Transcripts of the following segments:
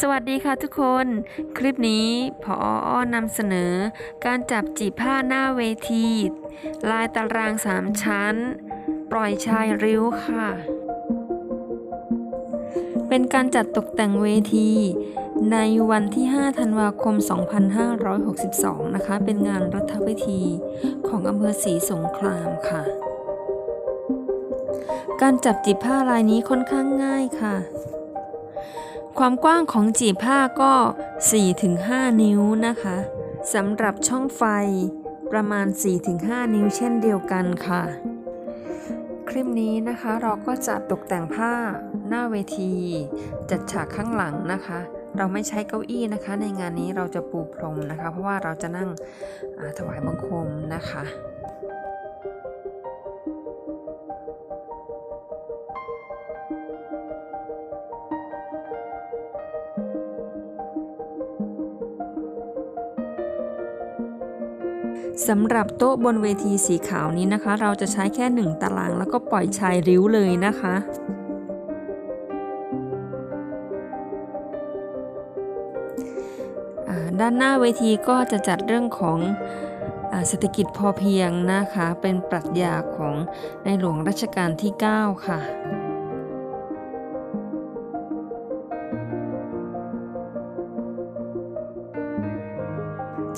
สวัสดีค่ะทุกคน คลิปนี้พออ้อนำเสนอ การจับจีบผ้าหน้าเวที ลายตารางสามชั้น ปล่อยชายริ้วค่ะ เป็นการจัดตกแต่งเวที ในวันที่ 5 ธันวาคม 2562 นะคะ เป็นงานรัฐพิธีของอำเภอศรีสงครามค่ะ การจับจีบผ้าลายนี้ค่อนข้างง่ายค่ะ ความกว้างของจีบผ้าก็ 4-5 นิ้วนะคะสำหรับช่องไฟประมาณ 4-5 นิ้วเช่นเดียวกันค่ะ คลิปนี้นะคะเราก็จะตกแต่งผ้าหน้าเวที จัดฉากข้างหลังนะคะ เราไม่ใช้เก้าอี้นะคะ ในงานนี้เราจะปูพรมนะคะ เพราะว่าเราจะนั่งถวายบังคมนะคะ สำหรับโต๊ะบนเวทีสีขาวนี้นะคะ เราจะใช้แค่หนึ่งตารางแล้วก็ปล่อยชายริ้วเลยนะคะด้านหน้าเวทีก็จะจัดเรื่องของเศรษฐกิจพอเพียงนะคะ เป็นปรัชญาของในหลวงรัชกาลที่ 9 ค่ะ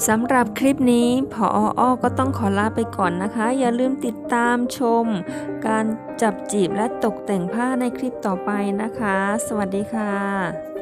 สำหรับคลิปนี้พออ้อก็ต้องขอลาไปก่อนนะคะ อย่าลืมติดตามชม การจับจีบและตกแต่งผ้าในคลิปต่อไปนะคะ สวัสดีค่ะ